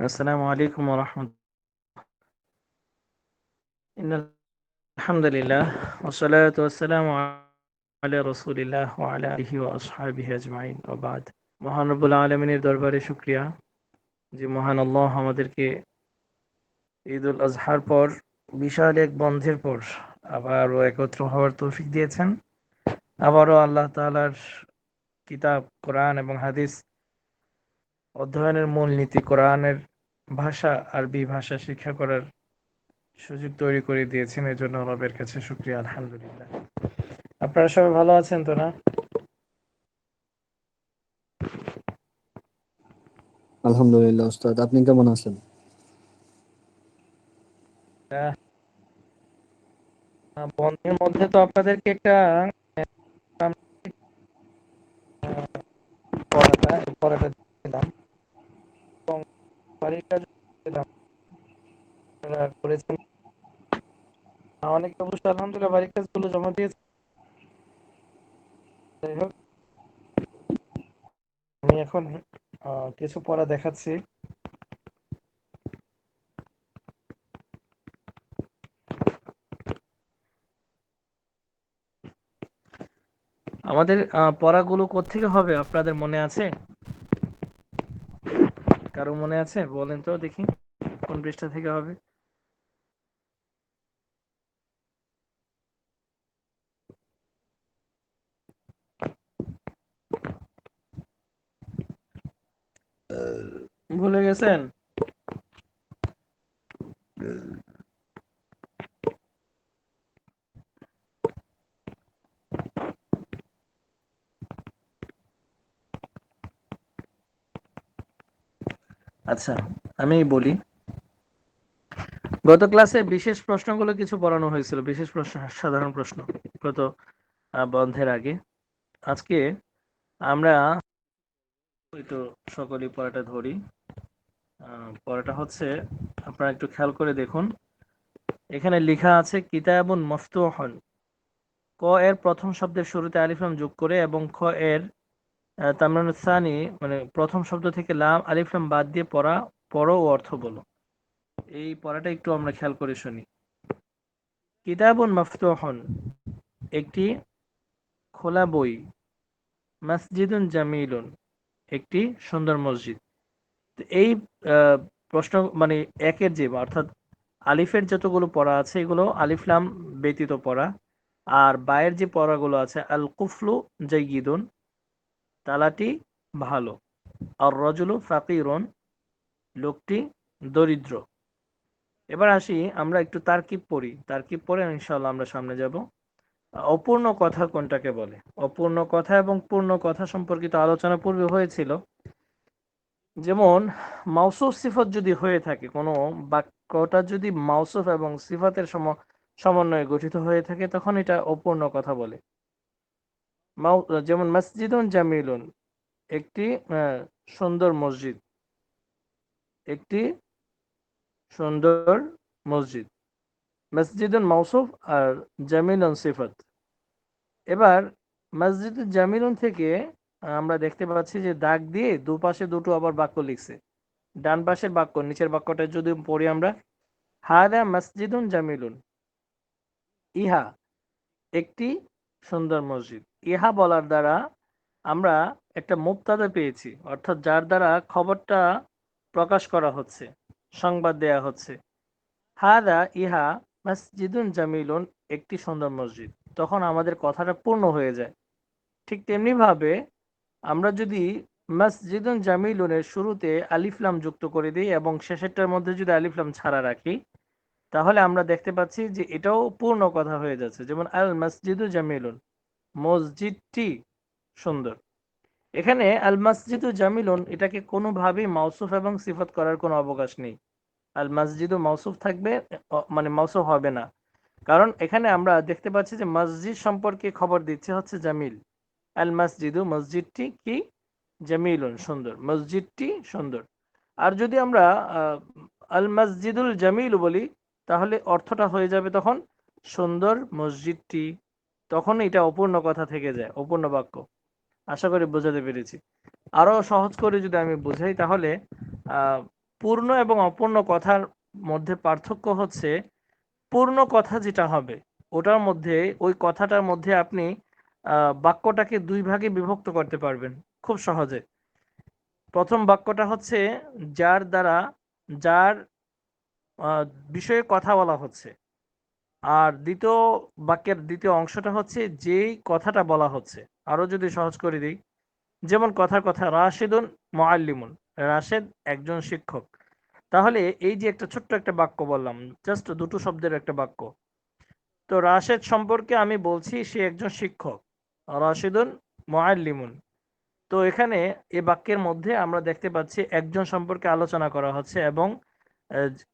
السلام عليكم ورحمة إن الحمد لله والصلاة والسلام على رسول الله وعلى آله وأصحابه أجمعين وبعد মহান রব্বুল আলমিনের দরবারে শুক্রিয়া যে মহান আল্লাহ আমাদেরকে ঈদ উল আজহার পর বিশাল এক বন্ধের পর আবারও একত্র হওয়ার তৌফিক দিয়েছেন আবারও আল্লাহ তালার কিতাব কোরআন এবং হাদিস অধ্যয়নের মূলনীতি কোরআনের ভাষা আরবি ভাষা শিক্ষা করার সুযোগ তৈরি করে দিয়েছেন এর জন্য রবের কাছে শুক্রিয়া আলহামদুলিল্লাহ। আপনারা সবাই ভালো আছেন তো না? আলহামদুলিল্লাহ উস্তাদ। আপনি কেমন আছেন? বন্ধের মধ্যে তো আপনাদেরকে একটা পড়াটা পড়াটা দিলাম এবং বাড়ির কাজ দিলাম করেছেন অনেকে অবশ্য আলহামদুলিল্লাহ বাড়ির কাজগুলো জমা দিয়েছে। যাই হোক। আমি এখন কিছু পড়া দেখাচ্ছি। আমাদের পড়াগুলো হবে আপনাদের মনে আছে? কারও মনে আছে? বলেন তো দেখি, কোন পৃষ্ঠা থেকে হবে? গেছেন আচ্ছা আমি বলি। গত ক্লাসে বিশেষ প্রশ্নগুলো কিছু পড়ানো হয়েছিল, বিশেষ প্রশ্ন, সাধারণ প্রশ্ন গত বন্ধের আগে। আজকে আমরা তো সকলেই পড়াটা ধরি। পড়াটা হচ্ছে আপনারা একটু খেয়াল করে দেখুন। এখানে লেখা আছে, কিতাবুন মফতুহন। ক এর প্রথম শব্দের শুরুতে আলিফলাম যোগ করে এবং খ এর তামরানুসানি মানে প্রথম শব্দ থেকে লাম আলিফলাম বাদ দিয়ে পড়া, পড়ো ও অর্থ বলো। এই পড়াটা একটু আমরা খেয়াল করে শুনি। কিতাবুন মফতুহন, একটি খোলা বই। মসজিদুন জামিলুন, একটি সুন্দর মসজিদ। এই প্রশ্ন মানে একের যে, অর্থাৎ আলিফের যতগুলো পড়া আছে, এগুলো আলিফলাম ব্যতীত পড়া। আর বায়ের যে পড়াগুলো আছে আল কুফলু জাইগিদুন, তালাটি ভালো। আর রজুলু ফাকিরন, লোকটি দরিদ্র। এবার আসি, আমরা একটু তারকিব পড়ি। তারকিব পড়ে ইনশাল্লাহ আমরা সামনে যাব। অপূর্ণ কথা কোনটাকে বলে? অপূর্ণ কথা এবং পূর্ণ কথা সম্পর্কিত আলোচনা পূর্বে হয়েছিল। যেমন, মাউসুফ সিফত যদি হয়ে থাকে, কোনো বাক্যটা যদি মাউসুফ এবং সিফাতের সম, সমন্বয়ে গঠিত হয়ে থাকে, তখন এটা অপূর্ণ কথা বলে। যেমন, মসজিদুন জামিলুন, একটি সুন্দর মসজিদ। একটি সুন্দর মসজিদ। মসজিদুন মাউসুফ আর জামিলুন সিফত। এবার মসজিদ জামিলুন থেকে আমরা দেখতে পাচ্ছি যে দাগ দিয়ে দুপাশে দুটো আবার বাক্য লিখছে। ডান পাশের বাক্য, নিচের বাক্যটা যদি পড়ি আমরা, হাদা মসজিদুন জামিলুন। ইহা একটি সুন্দর মসজিদ। ইহা বলার দ্বারা আমরা একটা মুক্তাদা পেয়েছি, অর্থাৎ যার দ্বারা খবরটা প্রকাশ করা হচ্ছে, সংবাদ দেয়া হচ্ছে। হাদা ইহা মসজিদুন জামিলুন, একটি সুন্দর মসজিদ। তখন আমাদের কথাটা পূর্ণ হয়ে যায়। ঠিক তেমনিভাবে আমরা যদি মসজিদুন জামিলুনের শুরুতে আলিফলাম যুক্ত করে দিই এবং শেষেরটার মধ্যে যদি আলিফলাম ছাড়া রাখি, তাহলে আমরা দেখতে পাচ্ছি যে এটাও পূর্ণ কথা হয়ে যাচ্ছে। যেমন আল মসজিদু জামিলুন, মসজিদটি সুন্দর। এখানে আল মসজিদু জামিলুন, এটাকে কোনোভাবেই মাউসুফ এবং সিফত করার কোনো অবকাশ নেই। আল মসজিদু মাউসুফ থাকবে মানে মাউসুফ হবে না। কারণ এখানে আমরা দেখতে পাচ্ছি যে মসজিদ সম্পর্কে খবর দিচ্ছে হচ্ছে জামিল। আল মসজিদু মসজিদটি কি? জামিলুন, সুন্দর। মসজিদটি সুন্দর। আর যদি আমরা আল মসজিদুল জামিল বলি, তাহলে অর্থটা হয়ে যাবে তখন সুন্দর মসজিদটি। তখন এটা অপূর্ণ কথা থেকে যায়, অপূর্ণ বাক্য। আশা করি বোঝাতে পেরেছি। আরও সহজ করে যদি আমি বুঝাই, তাহলে পূর্ণ এবং অপূর্ণ কথার মধ্যে পার্থক্য হচ্ছে, পূর্ণ কথা যেটা হবে, ওটার মধ্যে, ওই কথাটার মধ্যে আপনি বাক্যটাকে দুই ভাগে বিভক্ত করতে পারবেন, খুব সহজে। প্রথম বাক্যটা হচ্ছে, যার দ্বারা, যার বিষয়ে কথা বলা হচ্ছে। আর দ্বিতীয় বাক্যের দ্বিতীয় অংশটা হচ্ছে, যেই কথাটা বলা হচ্ছে। আরও যদি সহজ করে দিই, যেমন কথার কথা, রাশেদুন মোয়াল্লিমুন রাশেদ একজন শিক্ষক। তাহলে এই যে একটা ছোট্ট একটা বাক্য বললাম, জাস্ট দুটো শব্দের একটা বাক্য। তো রাশেদ সম্পর্কে আমি বলছি, সে একজন শিক্ষক। রাশেদুন মোয়াল্লিমুন তো এখানে এ বাক্যের মধ্যে আমরা দেখতে পাচ্ছি একজন সম্পর্কে আলোচনা করা হচ্ছে এবং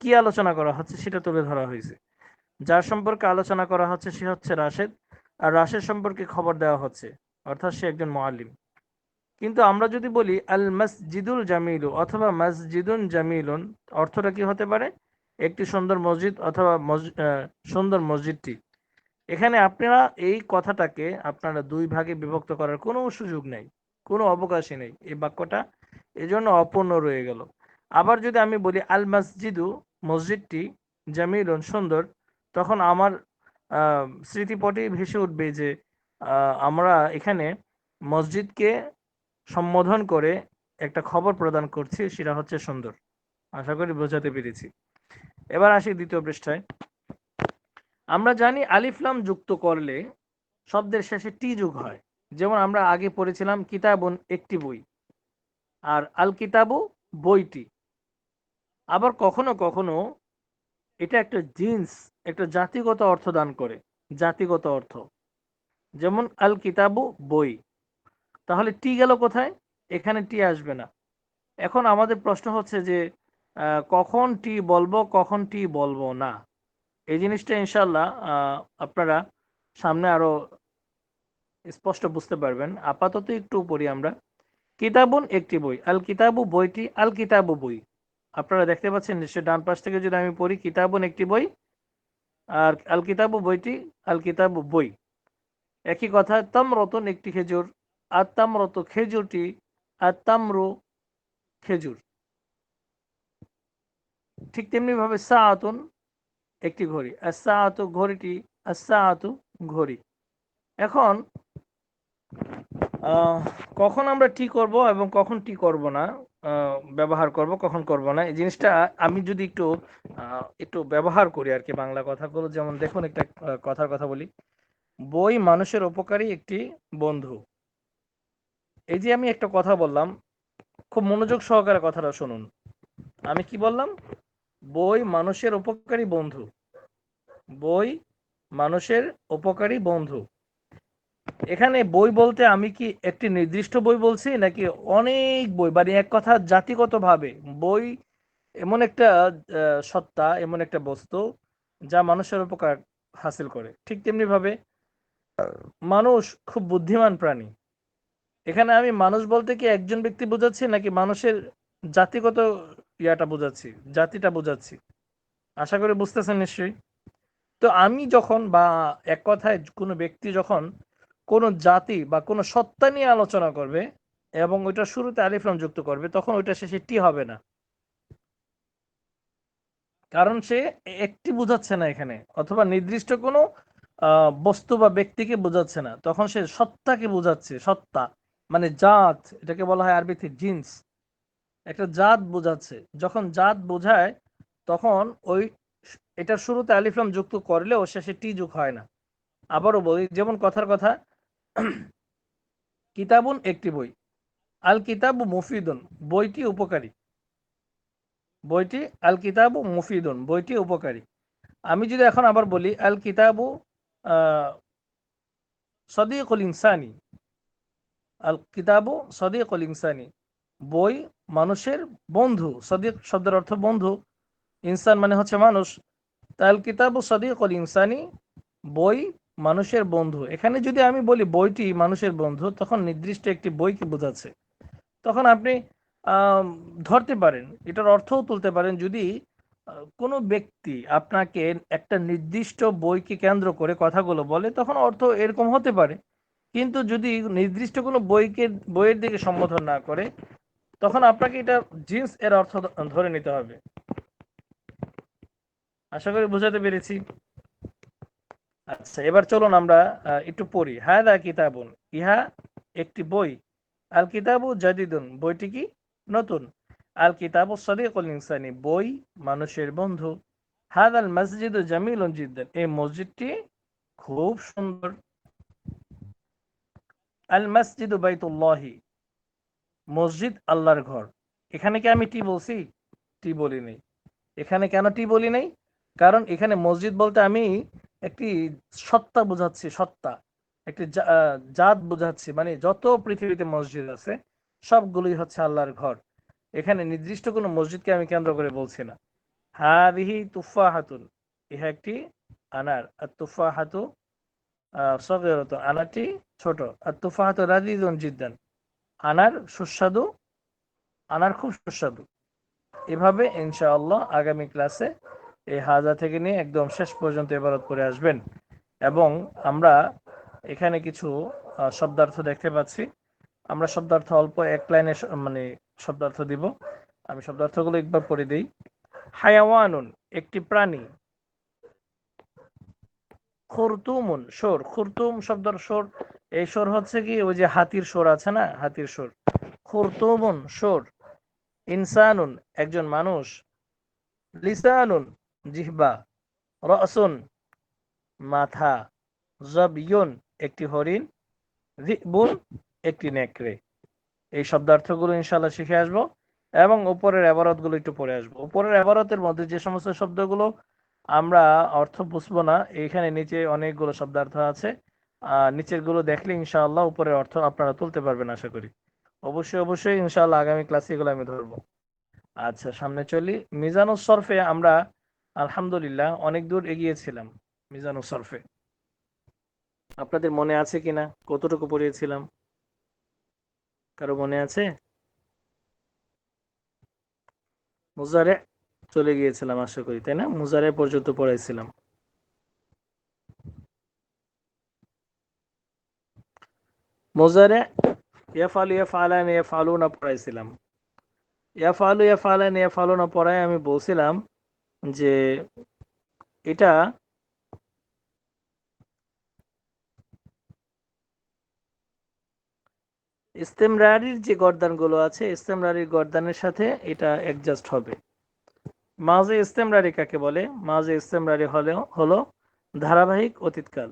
কি আলোচনা করা হচ্ছে সেটা তুলে ধরা হয়েছে। যার সম্পর্কে আলোচনা করা হচ্ছে সে হচ্ছে রাশেদ, আর রাশেদ সম্পর্কে খবর দেওয়া হচ্ছে, অর্থাৎ সে একজন মোয়াল্লিম কিন্তু আমরা যদি বলি আল মসজিদুল জামিলু অথবা মসজিদুন জামিলুন, অর্থটা কি হতে পারে? একটি সুন্দর মসজিদ অথবা সুন্দর মসজিদটি। এখানে আপনারা এই কথাটাকে আপনারা দুই ভাগে বিভক্ত করার কোনো সুযোগ নেই, কোনো অবকাশই নেই এই বাক্যটা। এজন্য অপূর্ণ রয়ে গেল। আবার যদি আমি বলি, আল মসজিদু, মসজিদটি জামিলুন, সুন্দর। তখন আমার স্মৃতিপটে ভেসে উঠবে যে আমরা এখানে মসজিদকে সম্বোধন করে একটা খবর প্রদান করছি, সেটা হচ্ছে সুন্দর। আশা করি বোঝাতে পেরেছি। এবার আসি দ্বিতীয় পৃষ্ঠায়। আমরা জানি আলিফলাম যুক্ত করলে শব্দের শেষে টি যুগ হয়। যেমন আমরা আগে পড়েছিলাম, কিতাবুন একটি বই, আর আল কিতাবু বইটি। আবার কখনো কখনো এটা একটা জিন্স, একটা জাতিগত অর্থ দান করে, জাতিগত অর্থ। যেমন আল কিতাবু বই। তাহলে টি গেল কোথায়? এখানে টি আসবে না। এখন আমাদের প্রশ্ন হচ্ছে যে কখন টি বলব, কখন টি বলব না? এই জিনিসটা ইনশাল্লাহ আপনারা সামনে আরও স্পষ্ট বুঝতে পারবেন। আপাতত একটু পড়ি আমরা। কিতাবুন একটি বই, আল কিতাবু বইটি আল কিতাবু বই। আপনারা দেখতে পাচ্ছেন নিশ্চয়ই ডান পাশ থেকে যদি আমি পড়ি, কিতাবুন একটি বই আর আল কিতাবু বইটি আল কিতাবু বই। একই কথা, তামরতন একটি খেজুর আর তামরত খেজুরটি আর তামরু খেজুর। ঠিক তেমনি ভাবে সাআতুন একটি ঘড়ি। আর সাআতু ঘড়িটি আর সাআতু ঘড়ি। এখন কখন আমরা টি করব এবং কখন টি করব না ব্যবহার করব, কখন করব না, এই জিনিসটা আমি যদি একটু একটু ব্যবহার করি আর কি বাংলা কথাগুলো, যেমন দেখুন একটা কথার কথা বলি। বই মানুষের উপকারী একটি বন্ধু। এই যে আমি একটা কথা বললাম, খুব মনোযোগ সহকারে কথাটা শুনুন। আমি কি বললাম? বই মানুষের উপকারী বন্ধু। বই মানুষের উপকারী বন্ধু। এখানে বই বলতে আমি কি একটি নির্দিষ্ট বই বলছি নাকি অনেক বই? মানে এক কথা জাতিগতভাবে বই এমন একটা সত্তা, এমন একটা বস্তু যা মানুষের উপকার হাসিল করে। ঠিক তেমনি ভাবে মানুষ খুব বুদ্ধিমান প্রাণী। এখানে আমি মানুষ বলতে কি একজন ব্যক্তি বোঝাচ্ছি নাকি মানুষের জাতিগত ইয়াটা বোঝাচ্ছি, জাতিটা বোঝাচ্ছি। আশা করি বুঝতেছেন নিশ্চয়ই। তো আমি যখন বা এক কথায় কোনো ব্যক্তি যখন কোনো জাতি বা কোনো সত্তা নিয়ে আলোচনা করবে এবং ওইটা শুরুতে আলিফলাম যুক্ত করবে, তখন ওইটা শেষে টি হবে না। কারণ সে একটি বোঝাচ্ছে না এখানে, অথবা নির্দিষ্ট কোনো বস্তু বা ব্যক্তিকে বোঝাচ্ছে না। তখন সে সত্তাকে বোঝাচ্ছে, সত্তা। মানে জাত, এটাকে বলা হয় আরবিতে জিন্স। একটা জাত বোঝাচ্ছে। যখন জাত বোঝায়, তখন ওই এটা শুরুতে আলিফলাম যুক্ত করলেও শেষে টি যুগ হয় না। আবারও বলি, যেমন কথার কথা, কিতাবুন একটি বই। আল কিতাবু মুফিদুন, বইটি উপকারী। বইটি আল কিতাবু মুফিদুন, বইটি উপকারী। আমি যদি এখন আবার বলি, আল কিতাবু সদিকুল ইনসানি। আল কিতাবু সদিকুল ইনসানি। বই মানুষের বন্ধু, সদিক শব্দের অর্থ বন্ধু, ইনসান মানে হচ্ছে মানুষ। তাল কিতাবু সদিকুল ইনসানি, বই মানুষের বন্ধু। এখানে যদি আমি বলি বইটি মানুষের বন্ধু, তখন নির্দিষ্ট একটি বইকে বোঝাচ্ছে? তখন আপনি ধরতে পারেন, এটার অর্থও তুলতে পারেন যদি কোনো ব্যক্তি আপনাকে একটা নির্দিষ্ট বইকে কেন্দ্র করে কথাগুলো বলে, তখন অর্থ এরকম হতে পারে। কিন্তু যদি নির্দিষ্ট কোনো বইকে, বইয়ের দিকে সম্বোধন না করে তখন আপনাকে এটা জিন্স এর অর্থ ধরে নিতে হবে। আশা করি বুঝাতে পেরেছি। আচ্ছা এবার চলুন আমরা একটু পড়ি। হায়দা কিতাবুন। ইহা একটি বই। আল কিতাবু জাদিদুন। বইটি কি? নতুন। আল কিতাবু সদিকুল ইনসানি। বই মানুষের বন্ধু। হাদাল মসজিদ জামিল জিদ্দান। এই মসজিদটি খুব সুন্দর। আল মসজিদ বাইতুল্লাহি। মসজিদ আল্লাহর ঘর। এখানে কি আমি টি বলছি? টি বলি নেই। এখানে কেন টি বলি নাই? কারণ এখানে মসজিদ বলতে আমি একটি সত্তা বোঝাচ্ছি, সত্তা। একটি জাত বোঝাচ্ছি মানে যত পৃথিবীতে মসজিদ আছে, সবগুলোই হচ্ছে আল্লাহর ঘর। এখানে নির্দিষ্ট কোনো মসজিদকে আমি কেন্দ্র করে বলছি না। হাদিহি তুফা হাতুন ইহা একটি আনার। আর তুফা হাতু সগেরত আনারটি ছোট। আর তুফা হাতু রাজিদুন জিদ্দান। আনার সুস্বাদু, আনার খুব সুস্বাদু। এভাবে ইনশাআল্লাহ আগামী ক্লাসে এই হাজা থেকে নিয়ে একদম শেষ পর্যন্ত এবারত করে আসবেন। এবং আমরা এখানে কিছু শব্দার্থ দেখতে পাচ্ছি। আমরা শব্দার্থ অল্প এক লাইনে মানে শব্দার্থ দিব। আমি শব্দার্থগুলো একবার পড়ে দিই। হায়াওয়ানুন, একটি প্রাণী। খুরতুমুন সোর খুরতুম শব্দের সোর এই সোর হচ্ছে কি? ওই যে হাতির সোর আছে না? হাতির সোর খুরতুমুন সোর ইনসানুন, একজন মানুষ। লিসানুন, জিহবা। রসুন, মাথা। জবিয়ুন একটি হরিণ। রিবুন একটি নেকড়ে। এই শব্দার্থগুলো ইনশাল্লাহ শিখে আসব এবং উপরের এবারতগুলো একটু পড়ে আসব। উপরের এবারতের মধ্যে যে সমস্ত শব্দগুলো আমরা অর্থ বুঝব না, এইখানে নিচে অনেকগুলো শব্দার্থ আছে। নিচেরগুলো দেখলে ইনশাআল্লাহ উপরের অর্থ আপনারা তুলতে পারবেন, আশা করি। অবশ্যই অবশ্যই ইনশাআল্লাহ আগামী ক্লাসে এগুলো আমি ধরবো। আচ্ছা সামনে চলি। মিজানুস সরফে আমরা, আলহামদুলিল্লাহ, অনেক দূর এগিয়েছিলাম মিজানুস সরফে। আপনাদের মনে আছে কিনা? কতটুকু পড়িয়েছিলাম? কারও মনে আছে? মুজারে চলে গিয়েছিলাম, আশা করি, তাই না? মুজারে পর্যন্ত পড়াইছিলাম। মুজারে ইয়াফালু ইয়াফালান ইয়াফালুনা পড়াইছিলাম ইয়াফালু ইয়াফালান ইয়াফালুনা পড়ায় আমি বলছিলাম যে এটা ইস্তেমরারির যে গর্দানগুলো আছে ইস্তেমরারির গর্দানের সাথে এটা অ্যাডজাস্ট হবে মাঝে ইস্তেমরারি কাকে বলে মাঝে ইস্তেমরারি হলেও হলো ধারাবাহিক অতীতকাল।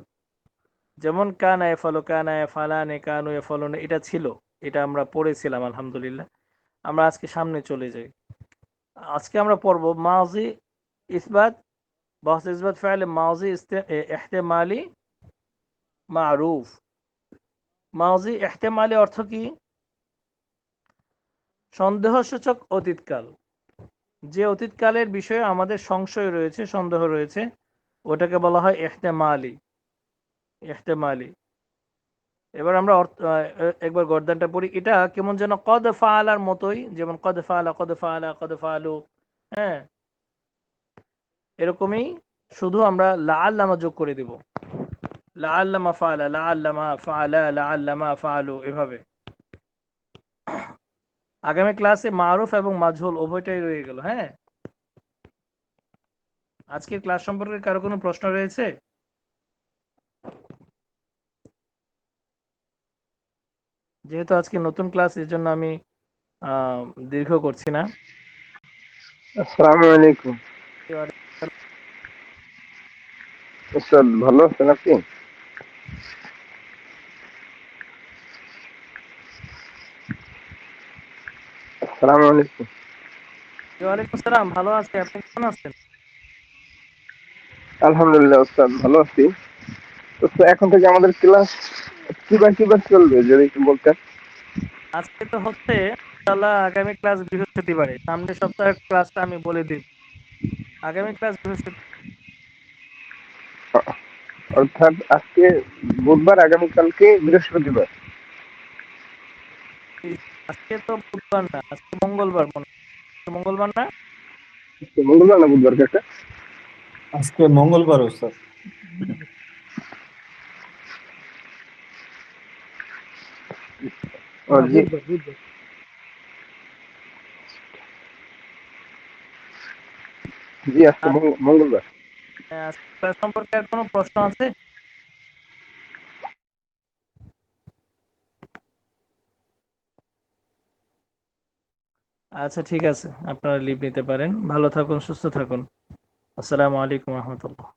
যেমন কানা এফালো, কানা এফালানে, কানু এফালোনে, এটা ছিল। এটা আমরা পড়েছিলাম, আলহামদুলিল্লাহ। আমরা আজকে সামনে চলে যাই। আজকে আমরা পড়ব মাজি ইসবাত বহস ইসবাত ফাইলে মাজি এহতেমালি মারুফ। মাজি এহতেমালি অর্থ কি? সন্দেহসূচক অতীতকাল। যে অতীতকালের বিষয়ে আমাদের সংশয় রয়েছে, সন্দেহ রয়েছে, ওটাকে বলা হয় এহতেমালি এহতেমালি এবার আমরা একবার গর্দানটা পড়ি। এটা কেমন যেন কদ ফালার মতোই, যেমন কদ ফালা কদ ফালা, কদ ফালু হ্যাঁ? এরকমই শুধু আমরা লা আল্লামা যোগ করে দিব। লা আল্লামা ফালা লা আল্লামা ফালা লা আল্লামা ফালু, এভাবে। আগামী ক্লাসে মারুফ এবং মাজহুল উভয়টাই রয়ে গেল হ্যাঁ? আজকের ক্লাস সম্পর্কে কারও কোনো প্রশ্ন রয়েছে? যেহেতু আজকে নতুন ক্লাস এর জন্য আমি দীর্ঘ করছি না। আসসালামু আলাইকুম। উস্তাদ ভালো আছেন আপনি? আসসালামু আলাইকুম। ওয়ালাইকুম আসসালাম ভালো আছি। আপনি কেমন আছেন? আলহামদুলিল্লাহ ভালো আছি। উস্তাদ এখন থেকে আমাদের ক্লাস কিবার কিবার চলবে যদি একটু বলতেন? আজকে তো হচ্ছে ইনশাআল্লাহ আগামী ক্লাস বৃহস্পতিবারে। সামনের সপ্তাহের ক্লাসটা আমি বলে দিই। আগামী ক্লাস বৃহস্পতি অর্থাৎ আজকে বুধবার আগামীকালকে বৃহস্পতিবার। আজকে তো বুধবার না আজকে মঙ্গলবার মনে মঙ্গলবার না? মঙ্গলবার না বুধবার কাকা আজকে মঙ্গলবার স্যার হ্যাঁ, আচ্ছা, আচ্ছা ঠিক আছে আপনারা লিভ নিতে পারেন। ভালো থাকুন সুস্থ থাকুন। আসসালামু আলাইকুম রহমতুল্লাহ।